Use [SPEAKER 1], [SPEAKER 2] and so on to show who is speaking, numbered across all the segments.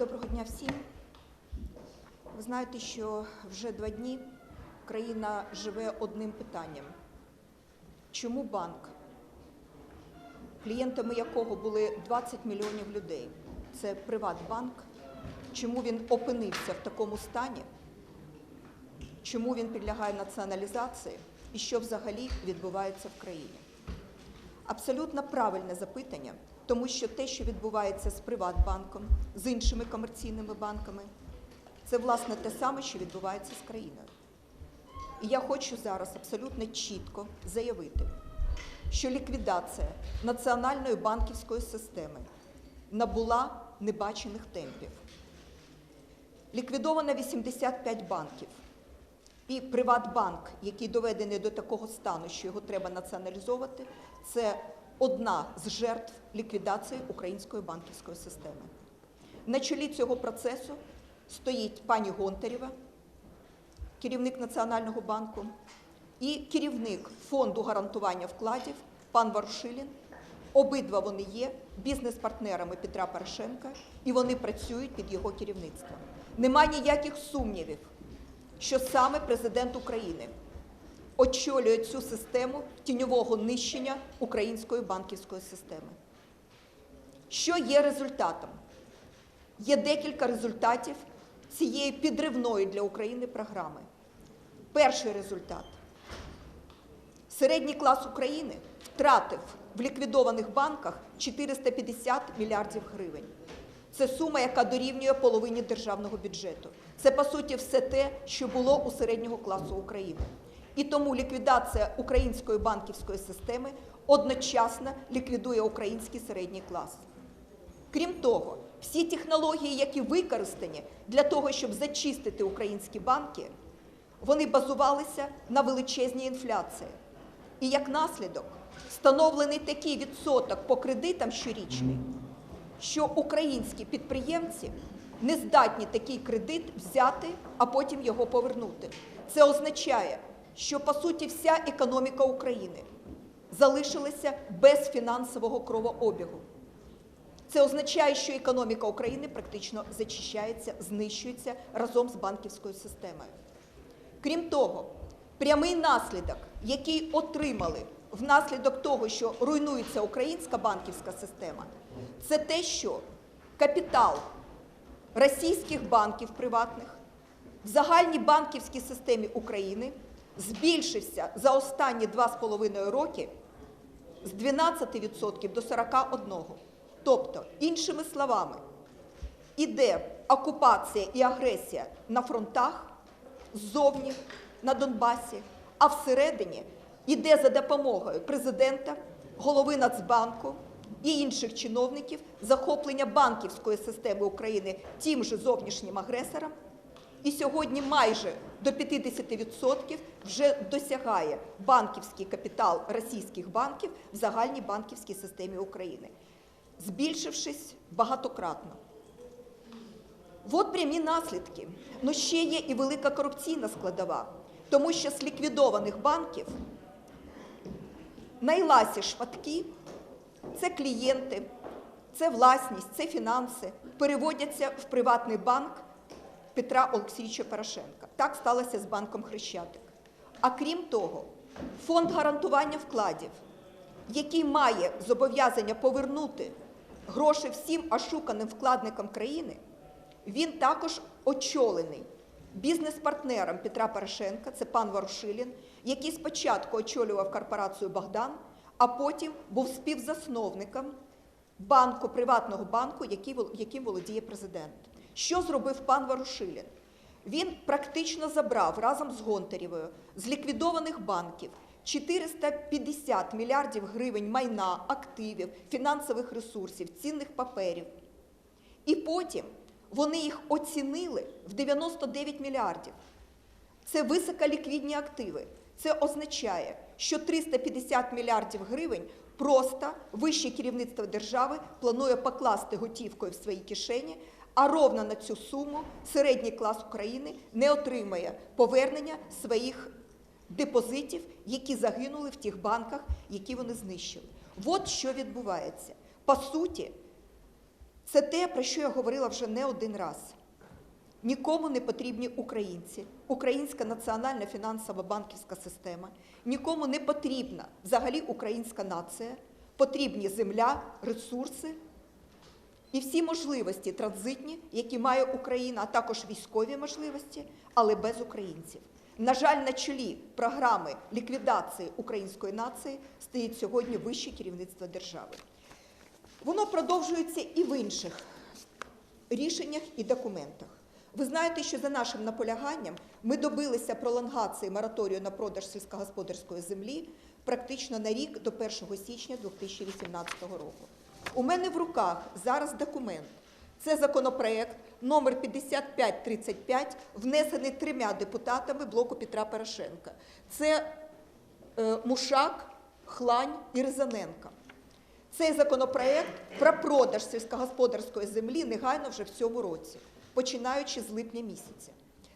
[SPEAKER 1] Доброго дня всім. Ви знаєте, що вже два дні країна живе одним питанням. Чому банк, клієнтами якого були 20 мільйонів людей, це Приватбанк, чому він опинився в такому стані, чому він підлягає націоналізації і що взагалі відбувається в країні? Абсолютно правильне запитання, тому що те, що відбувається з Приватбанком, з іншими комерційними банками, це власне те саме, що відбувається з країною. І я хочу зараз абсолютно чітко заявити, що ліквідація національної банківської системи набула небачених темпів. Ліквідовано 85 банків. І Приватбанк, який доведений до такого стану, що його треба націоналізовувати, це одна з жертв ліквідації української банківської системи. На чолі цього процесу стоїть пані Гонтарєва, керівник Національного банку, і керівник фонду гарантування вкладів пан Варшилін. Обидва вони є бізнес-партнерами Петра Порошенка, і вони працюють під його керівництвом. Нема ніяких сумнівів, що саме президент України очолює цю систему тіньового нищення української банківської системи. Що є результатом? Є декілька результатів цієї підривної для України програми. Перший результат. Середній клас України втратив в ліквідованих банках 450 мільярдів гривень. Це сума, яка дорівнює половині державного бюджету. Це, по суті, все те, що було у середнього класу України. І тому ліквідація української банківської системи одночасно ліквідує український середній клас. Крім того, всі технології, які використані для того, щоб зачистити українські банки, вони базувалися на величезній інфляції. І як наслідок встановлений такий відсоток по кредитам щорічний, що українські підприємці не здатні такий кредит взяти, а потім його повернути. Це означає, що по суті вся економіка України залишилася без фінансового кровообігу. Це означає, що економіка України практично зачищається, знищується разом з банківською системою. Крім того, прямий наслідок, який отримали внаслідок того, що руйнується українська банківська система, це те, що капітал російських банків приватних в загальній банківській системі України збільшився за останні 2,5 роки з 12% до 41%. Тобто, іншими словами, іде окупація і агресія на фронтах, ззовні на Донбасі, а всередині йде за допомогою президента, голови Нацбанку і інших чиновників захоплення банківської системи України тим же зовнішнім агресором. І сьогодні майже до 50% вже досягає банківський капітал російських банків в загальній банківській системі України, збільшившись багатократно. От прямі наслідки. Ну ще є і велика корупційна складова, тому що з ліквідованих банків найласі шматки це клієнти, це власність, це фінанси переводяться в приватний банк Петра Олексійовича Порошенка. Так сталося з банком Хрещатик. А крім того, фонд гарантування вкладів, який має зобов'язання повернути гроші всім ошуканим вкладникам країни, він також очолений бізнес-партнером Петра Порошенка, це пан Ворушилін, який спочатку очолював корпорацію Богдан, а потім був співзасновником банку, приватного банку, яким володіє президент. Що зробив пан Ворушилін? Він практично забрав разом з Гонтарєвою з ліквідованих банків 450 мільярдів гривень майна, активів, фінансових ресурсів, цінних паперів. І потім вони їх оцінили в 99 мільярдів. Це високоліквідні активи. Це означає, що 350 мільярдів гривень просто вище керівництво держави планує покласти готівкою в свої кишені, а ровно на цю суму середній клас України не отримає повернення своїх депозитів, які загинули в тих банках, які вони знищили. От що відбувається. По суті, Це те, про що я говорила вже не один раз. Нікому не потрібні українці, українська національна фінансова банківська система, нікому не потрібна взагалі українська нація, потрібні земля, ресурси і всі можливості транзитні, які має Україна, а також військові можливості, але без українців. На жаль, на чолі програми ліквідації української нації стоїть сьогодні вище керівництво держави. Воно продовжується і в інших рішеннях і документах. Ви знаєте, що за нашим наполяганням ми добилися пролонгації мораторію на продаж сільськогосподарської землі практично на рік до 1 січня 2018 року. У мене в руках зараз документ. Це законопроект номер 5535, внесений трьома депутатами блоку Петра Порошенка. Це е, Мушак, Хлань і Ризаненка. Цей законопроект про продаж сільськогосподарської землі негайно вже в цьому році, починаючи з липня місяця.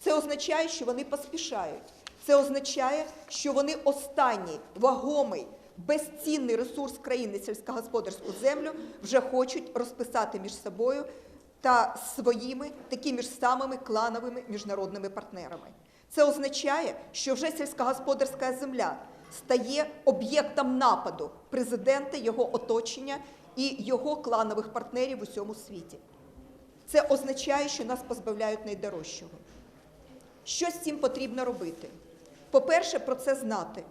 [SPEAKER 1] Це означає, що вони поспішають. Це означає, що вони останній вагомий, безцінний ресурс країни сільськогосподарську землю вже хочуть розписати між собою та своїми такими ж самими клановими міжнародними партнерами. Це означає, що вже сільськогосподарська земля стає об'єктом нападу президента, його оточення і його кланових партнерів в усьому світі. Це означає, що нас позбавляють найдорожчого. Що з цим потрібно робити? По-перше, про це знати.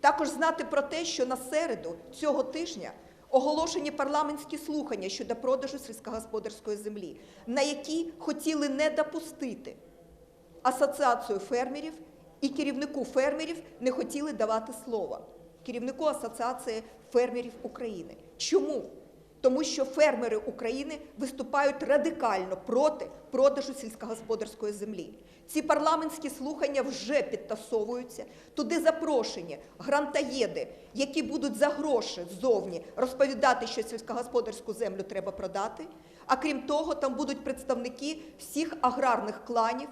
[SPEAKER 1] Також знати про те, що на середу цього тижня оголошені парламентські слухання щодо продажу сільськогосподарської землі, на які хотіли не допустити асоціацію фермерів і керівнику фермерів не хотіли давати слова. Керівнику Асоціації фермерів України. Чому? Тому що фермери України виступають радикально проти продажу сільськогосподарської землі. Ці парламентські слухання вже підтасовуються. Туди запрошені грантаєди, які будуть за гроші ззовні розповідати, що сільськогосподарську землю треба продати. А крім того, там будуть представники всіх аграрних кланів,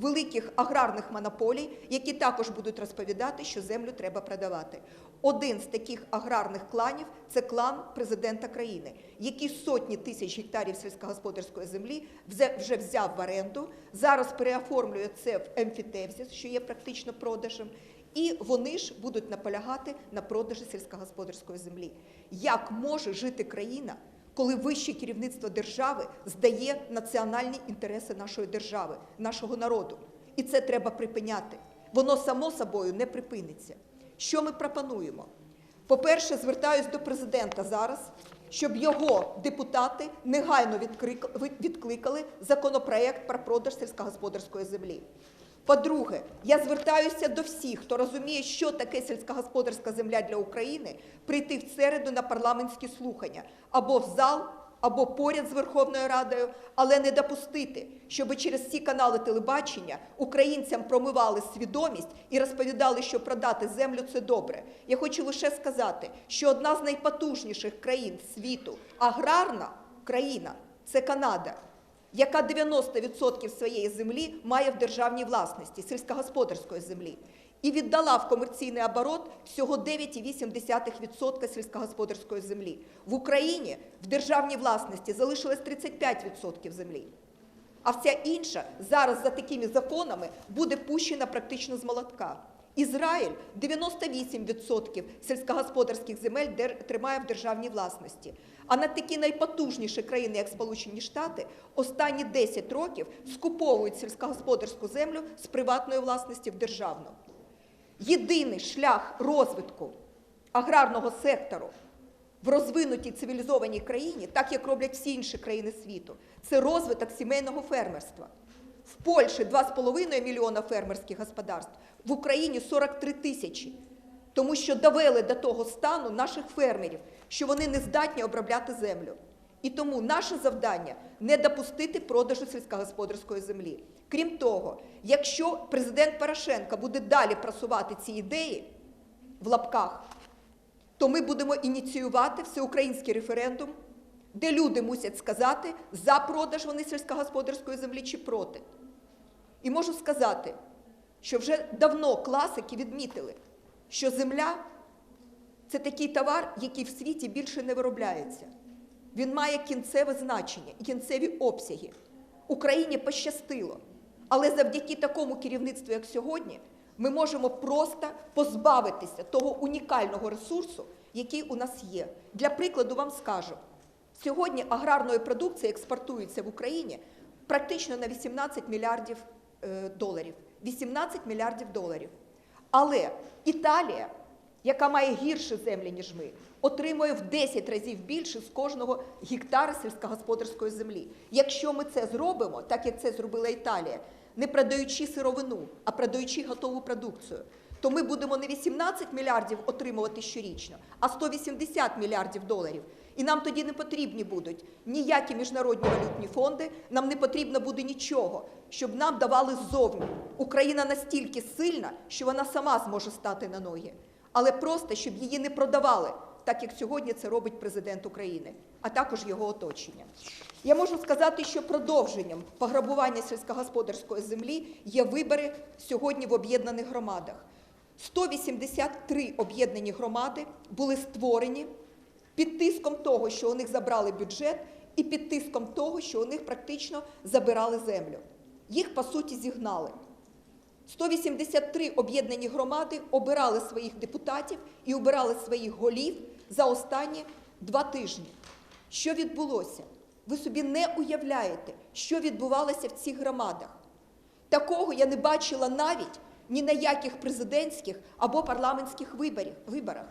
[SPEAKER 1] великих аграрних монополій, які також будуть розповідати, що землю треба продавати. Один з таких аграрних кланів це клан президента країни, який сотні тисяч гектарів сільськогосподарської землі вже- взяв в оренду, зараз переоформлює це в емфітевзіс, що є практично продажем. І вони ж будуть наполягати на продажі сільськогосподарської землі. Як може жити країна, коли вище керівництво держави здає національні інтереси нашої держави, нашого народу. І це треба припиняти. Воно само собою не припиниться. Що ми пропонуємо? По-перше, звертаюсь до президента зараз, щоб його депутати негайно відкликали законопроект про продаж сільськогосподарської землі. По-друге, я звертаюся до всіх, хто розуміє, що таке сільськогосподарська земля для України, прийти в середу на парламентські слухання. Або в зал, або поряд з Верховною Радою, але не допустити, щоб через ці канали телебачення українцям промивали свідомість і розповідали, що продати землю це добре. Я хочу лише сказати, що одна з найпотужніших країн світу, аграрна країна це Канада яка 90% своєї землі має в державній власності, сільськогосподарської землі, і віддала в комерційний оборот всього 9,8% сільськогосподарської землі. В Україні в державній власності залишилось 35% землі. А вся інша зараз за такими законами буде пущена практично з молотка. Ізраїль 98% сільськогосподарських земель тримає в державній власності. А на такі найпотужніші країни, як Сполучені Штати, останні 10 років скуповують сільськогосподарську землю з приватної власності в державну. Єдиний шлях розвитку аграрного сектору в розвинутій цивілізованій країні, так як роблять всі інші країни світу, це розвиток сімейного фермерства. В Польщі 2,5 мільйона фермерських господарств, в Україні 43 тисячі. Тому що довели до того стану наших фермерів, що вони не здатні обробляти землю. І тому наше завдання не допустити продажу сільськогосподарської землі. Крім того, якщо президент Порошенко буде далі просувати ці ідеї в лапках, то ми будемо ініціювати всеукраїнський референдум, де люди мусять сказати, за продаж вони сільськогосподарської землі чи проти. І можу сказати, що вже давно класики відмітили, що земля це такий товар, який в світі більше не виробляється. Він має кінцеве значення і кінцеві обсяги. Україні пощастило. Але завдяки такому керівництву, як сьогодні, ми можемо просто позбавитися того унікального ресурсу, який у нас є. Для прикладу вам скажу: сьогодні аграрної продукції експортується в Україні практично на 18 мільярдів е, доларів. 18 мільярдів доларів. Але Італія, яка має гірші землі, ніж ми, отримує в 10 разів більше з кожного гектара сільськогосподарської землі. Якщо ми це зробимо, так як це зробила Італія, не продаючи сировину, а продаючи готову продукцію, то ми будемо не 18 мільярдів отримувати щорічно, а 180 мільярдів доларів. І нам тоді не потрібні будуть ніякі міжнародні валютні фонди, нам не потрібно буде нічого, щоб нам давали ззовні. Україна настільки сильна, що вона сама зможе стати на ноги, але просто щоб її не продавали, так як сьогодні це робить президент України, а також його оточення. Я можу сказати, що продовженням пограбування сільськогосподарської землі є вибори сьогодні в об'єднаних громадах. 183 об'єднані громади були створені під тиском того, що у них забрали бюджет, і під тиском того, що у них практично забирали землю. Їх, по суті, зігнали. 183 об'єднані громади обирали своїх депутатів і обирали своїх голів за останні два тижні. Що відбулося? Ви собі не уявляєте, що відбувалося в цих громадах. Такого я не бачила навіть ні на яких президентських або парламентських виборах.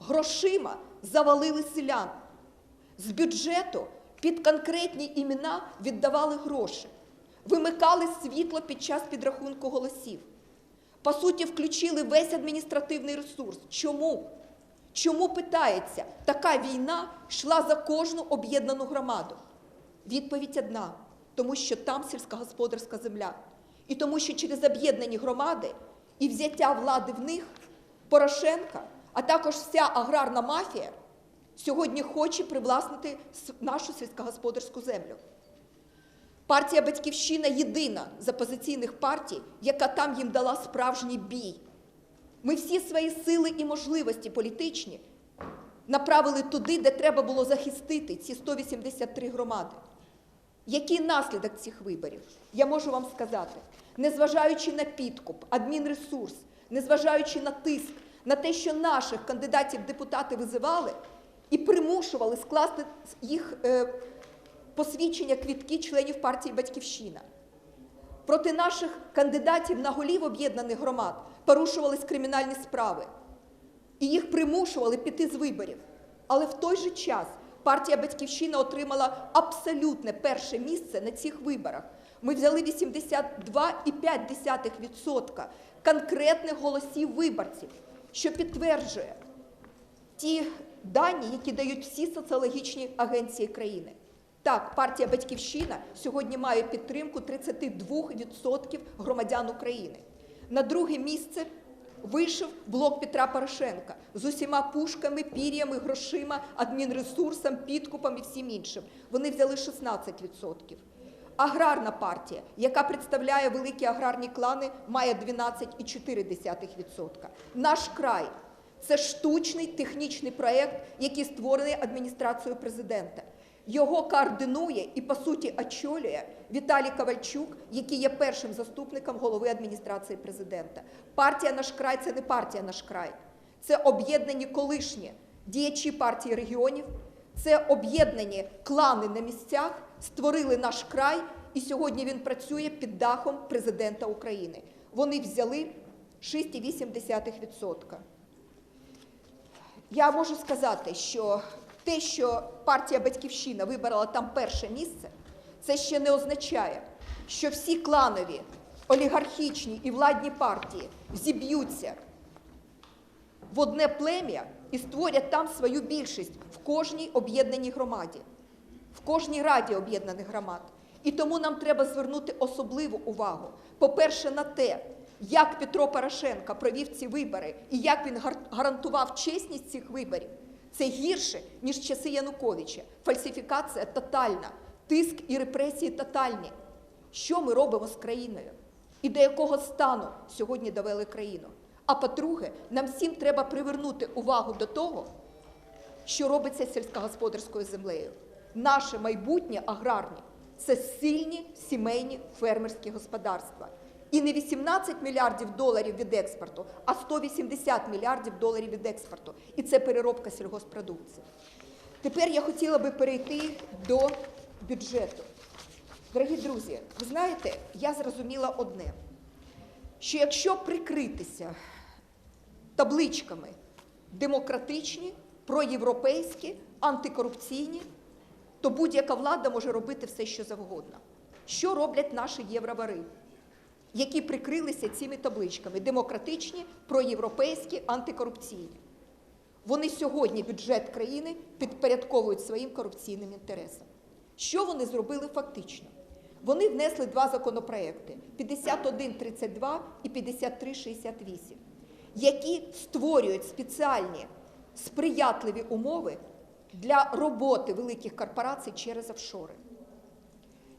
[SPEAKER 1] Грошима завалили селян. З бюджету під конкретні імена віддавали гроші, вимикали світло під час підрахунку голосів. По суті, включили весь адміністративний ресурс. Чому? Чому питається, така війна йшла за кожну об'єднану громаду? Відповідь одна: тому що там сільськогосподарська земля. І тому, що через об'єднані громади і взяття влади в них Порошенка, а також вся аграрна мафія сьогодні хоче привласнити нашу сільськогосподарську землю. Партія Батьківщина єдина з опозиційних партій, яка там їм дала справжній бій. Ми всі свої сили і можливості політичні направили туди, де треба було захистити ці 183 громади. Який наслідок цих виборів? Я можу вам сказати, незважаючи на підкуп, адмінресурс, незважаючи на тиск, на те, що наших кандидатів депутати визивали і примушували скласти їх е, посвідчення квітки членів партії Батьківщина. Проти наших кандидатів на голів об'єднаних громад порушувались кримінальні справи і їх примушували піти з виборів. Але в той же час партія Батьківщина отримала абсолютне перше місце на цих виборах. Ми взяли 82,5% конкретних голосів виборців, що підтверджує ті дані, які дають всі соціологічні агенції країни. Так, партія Батьківщина сьогодні має підтримку 32% громадян України. На друге місце вийшов блок Петра Порошенка з усіма пушками, пір'ями, грошима, адмінресурсом, підкупом і всім іншим. Вони взяли 16%. Аграрна партія, яка представляє великі аграрні клани, має 12,4%. Наш край це штучний технічний проєкт, який створений адміністрацією президента. Його координує і, по суті, очолює Віталій Ковальчук, який є першим заступником голови адміністрації президента. Партія наш край це не партія наш край, це об'єднані колишні діячі партії регіонів, це об'єднані клани на місцях, створили наш край, і сьогодні він працює під дахом президента України. Вони взяли 6,8%. Я можу сказати, що те, що партія Батьківщина вибрала там перше місце, це ще не означає, що всі кланові, олігархічні і владні партії зіб'ються в одне плем'я і створять там свою більшість в кожній об'єднаній громаді, в кожній раді об'єднаних громад. І тому нам треба звернути особливу увагу, по-перше, на те, як Петро Порошенко провів ці вибори і як він гар- гарантував чесність цих виборів. Це гірше, ніж часи Януковича. Фальсифікація тотальна, тиск і репресії тотальні. Що ми робимо з країною? І до якого стану сьогодні довели країну? А по-друге, нам всім треба привернути увагу до того, що робиться з сільськогосподарською землею. наше майбутнє аграрне це сильні сімейні фермерські господарства. І не 18 мільярдів доларів від експорту, а 180 мільярдів доларів від експорту. І це переробка сільгоспродукції. Тепер я хотіла би перейти до бюджету. Дорогі друзі, ви знаєте, я зрозуміла одне, що якщо прикритися табличками демократичні, проєвропейські, антикорупційні, то будь-яка влада може робити все, що завгодно. Що роблять наші євровари, які прикрилися цими табличками демократичні, проєвропейські, антикорупційні? Вони сьогодні бюджет країни підпорядковують своїм корупційним інтересам. Що вони зробили фактично? Вони внесли два законопроекти 5132 і 5368, які створюють спеціальні сприятливі умови для роботи великих корпорацій через офшори.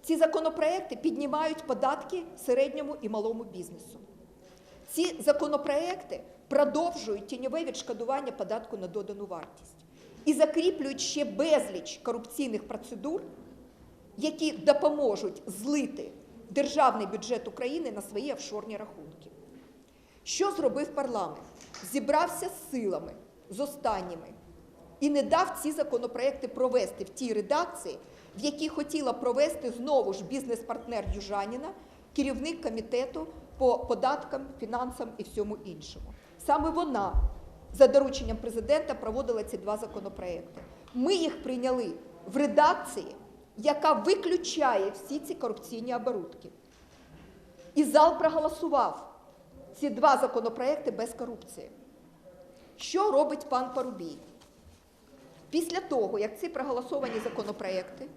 [SPEAKER 1] Ці законопроекти піднімають податки середньому і малому бізнесу. Ці законопроекти продовжують тіньове відшкодування податку на додану вартість і закріплюють ще безліч корупційних процедур, які допоможуть злити державний бюджет України на свої офшорні рахунки. Що зробив парламент? Зібрався з силами, з останніми, і не дав ці законопроекти провести в тій редакції, в якій хотіла провести знову ж бізнес-партнер Южаніна, керівник комітету по податкам, фінансам і всьому іншому. Саме вона за дорученням президента проводила ці два законопроекти. Ми їх прийняли в редакції, яка виключає всі ці корупційні оборудки. І зал проголосував ці два законопроекти без корупції. Що робить пан Парубій? Після того, як ці проголосовані законопроекти,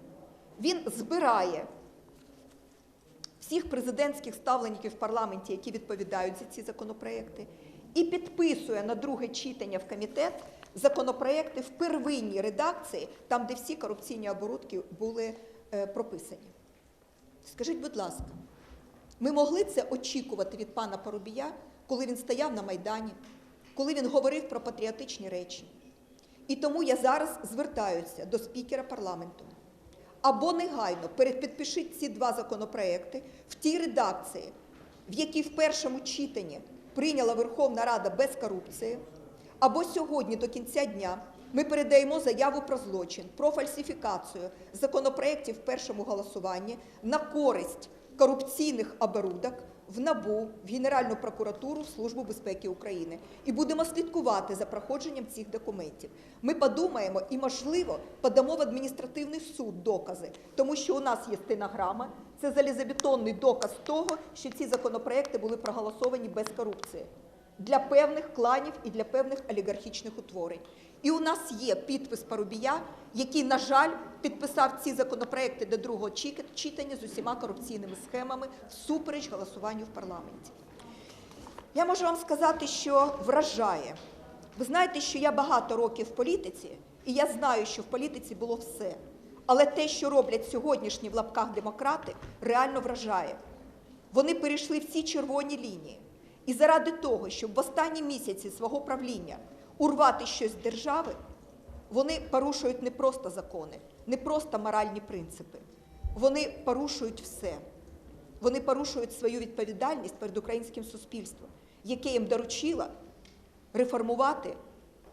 [SPEAKER 1] він збирає всіх президентських ставленників в парламенті, які відповідають за ці законопроекти, і підписує на друге читання в комітет законопроекти в первинній редакції, там, де всі корупційні оборудки були е, прописані. Скажіть, будь ласка, ми могли це очікувати від пана Парубія, коли він стояв на Майдані, коли він говорив про патріотичні речі? І тому я зараз звертаюся до спікера парламенту. Або негайно передпідпишіть ці два законопроекти в тій редакції, в якій в першому читанні прийняла Верховна Рада без корупції, або сьогодні до кінця дня ми передаємо заяву про злочин, про фальсифікацію законопроєктів в першому голосуванні на користь корупційних оборудок в НАБУ, в Генеральну прокуратуру, в Службу безпеки України. І будемо слідкувати за проходженням цих документів. Ми подумаємо і, можливо, подамо в адміністративний суд докази, тому що у нас є стенограма, це залізобетонний доказ того, що ці законопроекти були проголосовані без корупції для певних кланів і для певних олігархічних утворень. І у нас є підпис Парубія, який, на жаль, підписав ці законопроекти до другого читання з усіма корупційними схемами всупереч голосуванню в парламенті. Я можу вам сказати, що вражає. Ви знаєте, що я багато років в політиці, і я знаю, що в політиці було все. Але те, що роблять сьогоднішні в лапках демократи, реально вражає. Вони перейшли всі червоні лінії. І заради того, щоб в останні місяці свого правління урвати щось з держави, вони порушують не просто закони, не просто моральні принципи. Вони порушують все. Вони порушують свою відповідальність перед українським суспільством, яке їм доручило реформувати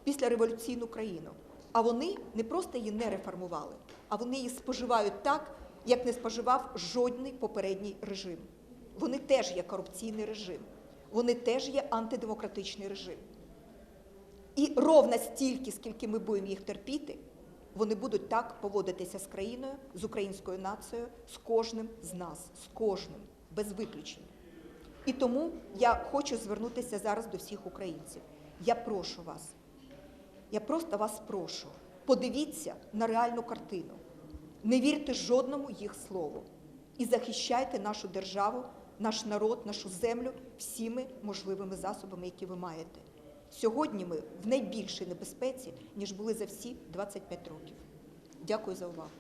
[SPEAKER 1] післяреволюційну країну. А вони не просто її не реформували, а вони її споживають так, як не споживав жодний попередній режим. Вони теж є корупційний режим, вони теж є антидемократичний режим. І ровно стільки, скільки ми будемо їх терпіти, вони будуть так поводитися з країною, з українською нацією, з кожним з нас, з кожним, без виключення. І тому я хочу звернутися зараз до всіх українців. Я прошу вас, я просто вас прошу, подивіться на реальну картину, не вірте жодному їх слову і захищайте нашу державу, наш народ, нашу землю всіми можливими засобами, які ви маєте. Сьогодні ми в найбільшій небезпеці, ніж були за всі 25 років. Дякую за увагу.